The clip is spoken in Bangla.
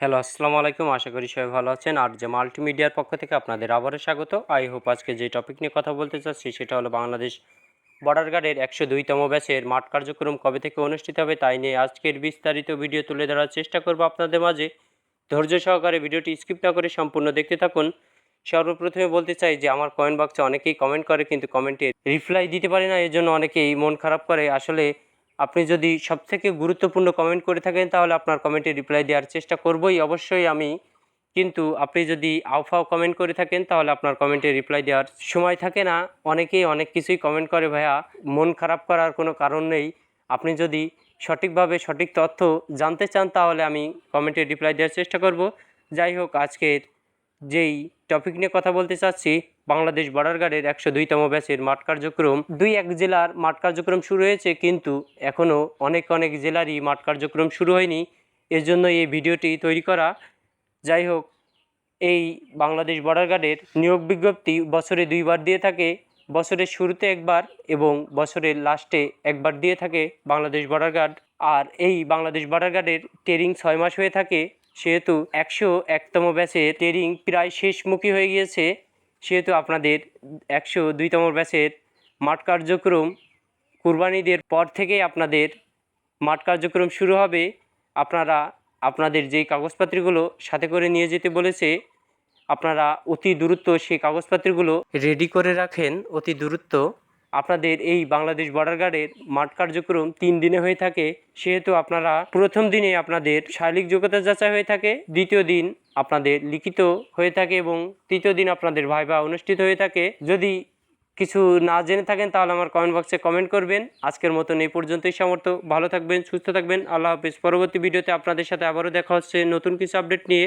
হ্যালো, আসসালামু আলাইকুম। আশা করি সবাই ভালো আছেন। আর যে মাল্টিমিডিয়ার পক্ষ থেকে আপনাদের আবারও স্বাগত। আই হোপ আজকে যে টপিক নিয়ে কথা বলতে চাচ্ছি, সেটা হলো বাংলাদেশ বর্ডার গার্ডের একশো দুইতম ব্যাচের মাঠ কার্যক্রম কবে থেকে অনুষ্ঠিত হবে তাই নিয়ে আজকের বিস্তারিত ভিডিও তুলে ধরার চেষ্টা করব আপনাদের মাঝে। ধৈর্য সহকারে ভিডিওটি স্কিপ না করে সম্পূর্ণ দেখতে থাকুন। সর্বপ্রথমে বলতে চাই যে আমার কমেন্ট বক্সে অনেকেই কমেন্ট করে, কিন্তু কমেন্টে রিপ্লাই দিতে পারে না এর জন্য অনেকেই মন খারাপ করে। আসলে আপনি যদি সবথেকে গুরুত্বপূর্ণ কমেন্ট করে থাকেন, তাহলে আপনার কমেন্টে রিপ্লাই দেওয়ার চেষ্টা করবই। অবশ্যই আমি কিন্তু আপনি যদি আউফাও কমেন্ট করে থাকেন, তাহলে আপনার কমেন্টে রিপ্লাই দেওয়ার সময় থাকে না। অনেকেই অনেক কিছুই কমেন্ট করে ভাইয়া। মন খারাপ করার কোনো কারণ নেই। আপনি যদি সঠিকভাবে সঠিক তথ্য জানতে চান, তাহলে আমি কমেন্টে রিপ্লাই দেওয়ার চেষ্টা করব। যাই হোক, আজকের যেই টপিক নিয়ে কথা বলতে চাচ্ছি বাংলাদেশ বর্ডার গার্ডের একশো দুইতম ব্যাচের মাঠ কার্যক্রম। দুই এক জেলার মাঠ কার্যক্রম শুরু হয়েছে, কিন্তু এখনও অনেক অনেক জেলারই মাঠ কার্যক্রম শুরু হয়নি। এর জন্য এই ভিডিওটি তৈরি করা। যাই হোক, এই বাংলাদেশ বর্ডার গার্ডের নিয়োগ বিজ্ঞপ্তি বছরে দুইবার দিয়ে থাকে। বছরের শুরুতে একবার এবং বছরের লাস্টে একবার দিয়ে থাকে বাংলাদেশ বর্ডার গার্ড। আর এই বাংলাদেশ বর্ডার গার্ডের ট্রেনিং ছয় মাস হয়ে থাকে, সেহেতু একশো একতম ব্যাচের ট্রেনিং প্রায় শেষমুখী হয়ে গিয়েছে। সেহেতু আপনাদের একশো দুইতম ব্যাচের মাঠ কার্যক্রম কুরবানিদের পর থেকেই আপনাদের মাঠ কার্যক্রম শুরু হবে। আপনারা আপনাদের যেই কাগজপত্রগুলো সাথে করে নিয়ে যেতে বলেছে, আপনারা অতি দূরত্ব সেই কাগজপত্রগুলো রেডি করে রাখেন, অতি দূরত্ব আপনাদের এই বাংলাদেশ বর্ডার গার্ডের মাঠ কার্যক্রম তিন দিনে হয়ে থাকে, সেহেতু আপনারা প্রথম দিনে আপনাদের শারীরিক যোগ্যতা যাচাই হয়ে থাকে, দ্বিতীয় দিন আপনাদের লিখিত হয়ে থাকে এবং তৃতীয় দিন আপনাদের ভাইবা অনুষ্ঠিত হয়ে থাকে। যদি কিছু না জেনে থাকেন, তাহলে আমার কমেন্ট বক্সে কমেন্ট করবেন। আজকের মতন এই পর্যন্তই, সামর্থ্য। ভালো থাকবেন, সুস্থ থাকবেন। আল্লাহ হাফিজ। পরবর্তী ভিডিওতে আপনাদের সাথে আবারও দেখা হচ্ছে নতুন কিছু আপডেট নিয়ে।